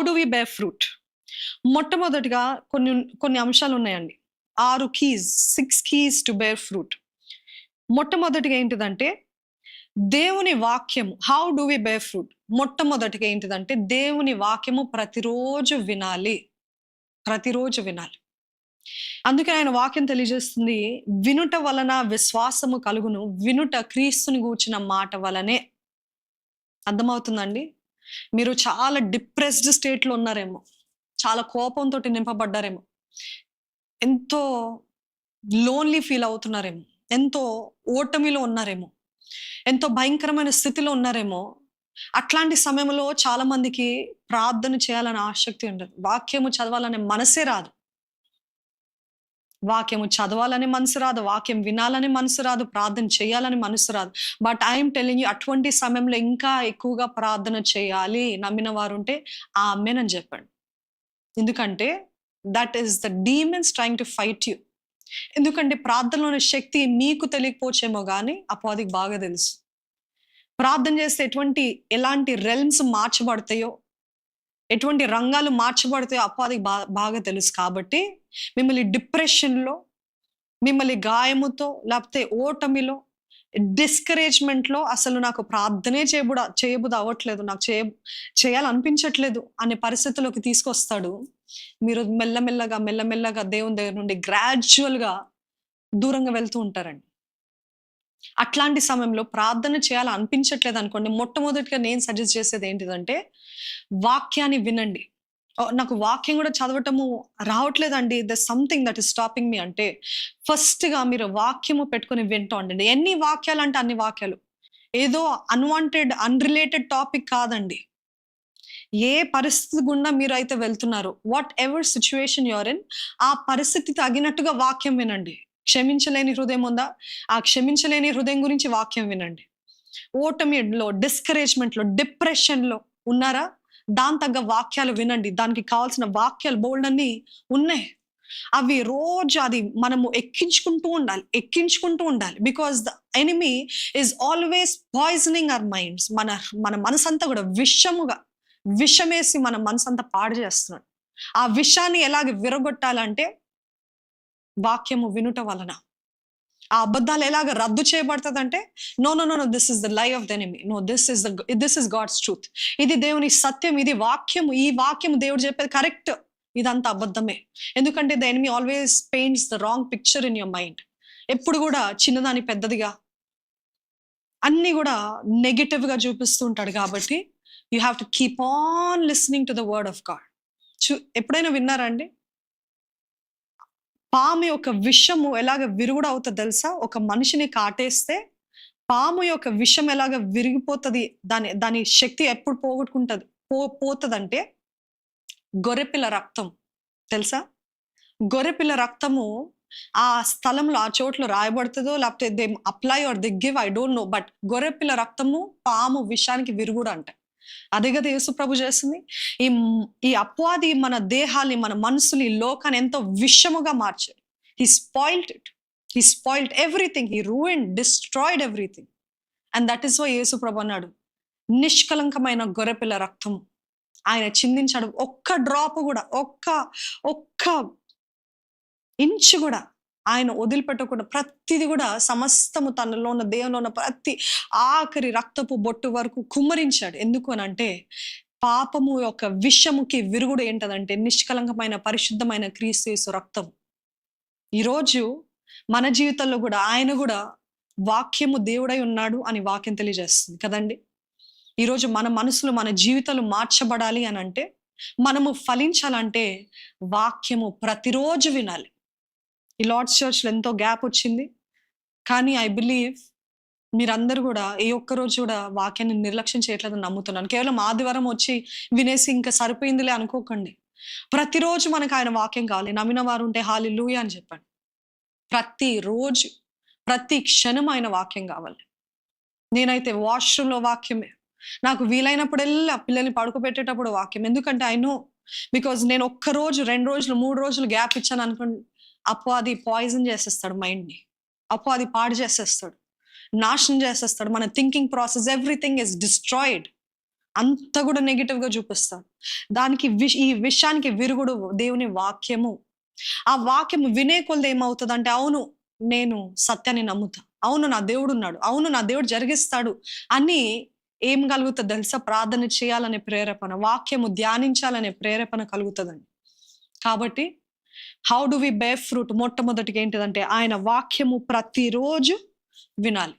Do we bear fruit మొట్టమొదటిగా కొన్ని కొన్ని అంశాలు ఉన్నాయండి. ఆరు keys six keys to bear fruit మొట్టమొదటిగా ఏంటిదంటే దేవుని వాక్యము how do we bear fruit మొట్టమొదటిగా ఏంటిదంటే దేవుని వాక్యము ప్రతిరోజు వినాలి. ప్రతిరోజు వినాలి. అందుకే ఆయన వాక్యం తెలియజేస్తుంది వినుట వలన విశ్వాసము కలుగును వినుట క్రీస్తుని గూర్చిన మాట వలనే. అర్థమవుతుందండి? మీరు చాలా డిప్రెస్డ్ స్టేట్లో ఉన్నారేమో చాలా కోపంతో నింపబడ్డారేమో ఎంతో లోన్లీ ఫీల్ అవుతున్నారేమో ఎంతో ఓటమిలో ఉన్నారేమో ఎంతో భయంకరమైన స్థితిలో ఉన్నారేమో అట్లాంటి సమయంలో చాలా మందికి ప్రార్థన చేయాలని ఆసక్తి ఉండదు. వాక్యము చదవాలనే మనసే రాదు. వాక్యము చదవాలని మనసు రాదు వాక్యం వినాలని మనసు రాదు ప్రార్థన చేయాలని మనసు రాదు. బట్ ఐఎమ్ టెలింగ్ యూ అటువంటి సమయంలో ఇంకా ఎక్కువగా ప్రార్థన చేయాలి నమ్మిన వారు ఉంటే ఆమెనని చెప్పండి. ఎందుకంటే that is the demons trying to fight you ఎందుకంటే ప్రార్థనలోని శక్తి మీకు తెలియకపోవచ్చేమో కానీ అపాదికి బాగా తెలుసు. ప్రార్థన చేస్తే ఎటువంటి ఎలాంటి రెల్మ్స్ మార్చబడతాయో ఎటువంటి రంగాలు మార్చబడతాయో అప్పది బాగా తెలుసు కాబట్టి మిమ్మల్ని డిప్రెషన్లో మిమ్మల్ని గాయముతో లేకపోతే ఓటమిలో డిస్కరేజ్మెంట్లో అసలు నాకు ప్రార్థనే చేయబుడ చేయబుద అవ్వట్లేదు నాకు చేయ చేయాలనిపించట్లేదు అనే పరిస్థితిలోకి తీసుకొస్తాడు. మీరు మెల్లమెల్లగా మెల్లమెల్లగా దేవుని దగ్గర నుండి గ్రాడ్యువల్గా దూరంగా వెళ్తూ ఉంటారండి. అట్లాంటి సమయంలో ప్రార్థన చేయాలనిపించట్లేదు అనుకోండి మొట్టమొదటిగా నేను సజెస్ట్ చేసేది ఏంటిదంటే వాక్యాన్ని వినండి. నాకు వాక్యం కూడా చదవటము రావట్లేదండి. The something that is stopping me అంటే ఫస్ట్గా మీరు వాక్యము పెట్టుకొని వింటూ ఉండండి. ఎన్ని వాక్యాలు అంటే అన్ని వాక్యాలు. ఏదో అన్వాంటెడ్ అన్రిలేటెడ్ టాపిక్ కాదండి. ఏ పరిస్థితి గుండా మీరు అయితే వెళ్తున్నారు whatever situation you're in ఆ పరిస్థితి తగినట్టుగా వాక్యం వినండి. క్షమించలేని హృదయం ఉందా? ఆ క్షమించలేని హృదయం గురించి వాక్యం వినండి. ఓటమిలో డిస్కరేజ్మెంట్లో డిప్రెషన్లో ఉన్నారా? దాని తగ్గ వాక్యాలు వినండి. దానికి కావాల్సిన వాక్యాలు బోల్డ్ అన్ని ఉన్నాయి. అవి రోజు అది మనము ఎక్కించుకుంటూ ఉండాలి ఎక్కించుకుంటూ ఉండాలి. Because the enemy is always poisoning our minds మన మన మనసంతా కూడా విషముగా విషమేసి మన మనసంతా పాడు చేస్తున్నాడు. ఆ విషాన్ని ఎలాగ విరగొట్టాలంటే వాక్యము వినుట వలన. ఆ అబద్ధాలు ఎలాగ రద్దు చేయబడుతుంది అంటే no no no no this is the lie of the no this is the this is God's truth ఇది దేవుని సత్యం ఇది వాక్యము. ఈ వాక్యం దేవుడు చెప్పేది కరెక్ట్. ఇదంతా అబద్ధమే. ఎందుకంటే the enemy always paints the wrong picture in your mind. ఎప్పుడు కూడా చిన్నదాని పెద్దదిగా అన్ని కూడా నెగిటివ్గా చూపిస్తూ ఉంటాడు కాబట్టి you have to keep on listening to the word of God చూ ఎప్పుడైనా విన్నారండి పాము యొక్క విషము ఎలాగ విరుగుడు అవుతుంది తెలుసా? ఒక మనిషిని కాటేస్తే పాము యొక్క విషం ఎలాగ విరిగిపోతుంది? దాని దాని శక్తి ఎప్పుడు పోగొట్టుకుంటుంది? పో పోతుందంటే గొర్రెపిల్ల రక్తం. తెలుసా? గొర్రెపిల్ల రక్తము ఆ స్థలంలో ఆ చోట్ల రాయబడుతుందో లేకపోతే they apply are the give I don't know but గొర్రెపిల్ల రక్తము పాము విషానికి విరుగుడు అంట అదే కదా యేసుప్రభు చేస్తుంది ఈ ఈ అపవాది మన దేహాన్ని మన మనసుని లోకాన్ని ఎంతో విషముగా మార్చాడు. He spoiled it he spoiled everything he ruin destroyed everything and that is why యేసుప్రభు అన్నాడు నిష్కలంకమైన గొర్రెపిల్ల రక్తం ఆయన చిందించాడు. ఒక్క డ్రాప్ కూడా ఒక్క ఒక్క ఇంచు కూడా ఆయన వదిలిపెట్టకుండా ప్రతిది కూడా సమస్తము తనలో ఉన్న దేవులో ఉన్న ప్రతి ఆఖరి రక్తపు బొట్టు వరకు కుమ్మరించాడు. ఎందుకు అని అంటే పాపము యొక్క విషముకి విరుగుడు ఏంటదంటే నిష్కలంకమైన పరిశుద్ధమైన క్రీస్తు రక్తం. ఈరోజు మన జీవితంలో కూడా ఆయన కూడా వాక్యము దేవుడై ఉన్నాడు అని వాక్యం తెలియజేస్తుంది కదండి. ఈరోజు మన మనసులు మన జీవితాలు మార్చబడాలి అని అంటే మనము ఫలించాలంటే వాక్యము ప్రతిరోజు వినాలి. ఈ లార్డ్స్ చర్చ్లో ఎంతో గ్యాప్ వచ్చింది. కానీ ఐ బిలీవ్ మీరందరూ కూడా ఏ ఒక్క రోజు కూడా వాక్యాన్ని నిర్లక్ష్యం చేయట్లేదని నమ్ముతున్నాను. కేవలం ఆదివారం వచ్చి వినేసి ఇంకా సరిపోయిందిలే అనుకోకండి. ప్రతిరోజు మనకు ఆయన వాక్యం కావాలి. నమ్మిన వారు ఉంటే హాలి లూయ అని చెప్పండి. ప్రతిరోజు ప్రతి క్షణం ఆయన వాక్యం కావాలి. నేనైతే వాష్రూమ్లో వాక్యమే. నాకు వీలైనప్పుడెల్లా పిల్లల్ని పడుకోబెట్టేటప్పుడు వాక్యం. ఎందుకంటే ఐ నో బికాజ్ నేను ఒక్క రోజు రెండు రోజులు మూడు రోజులు గ్యాప్ ఇచ్చాను అనుకోండి. అప్పు అది పాయిజన్ చేసేస్తాడు మైండ్ని అప్పు అది పాడు చేసేస్తాడు. నాశనం చేసేస్తాడు. మన thinking process everything is destroyed అంత కూడా నెగిటివ్గా చూపిస్తాడు. దానికి విష్ ఈ విషయానికి విరుగుడు దేవుని వాక్యము. ఆ వాక్యం వినే కొలది ఏమవుతుంది అంటే అవును నేను సత్యాన్ని నమ్ముతా. అవును నా దేవుడు ఉన్నాడు. అవును నా దేవుడు జరిగిస్తాడు అని ఏం కలుగుతుంది తెలుసా? ప్రార్థన చేయాలనే ప్రేరేపణ వాక్యము ధ్యానించాలనే ప్రేరేపణ కలుగుతుందండి. కాబట్టి how do we bear fruit మొట్టమొదటిగా ఏంటిదంటే ఆయన వాక్యము ప్రతిరోజు వినాలి.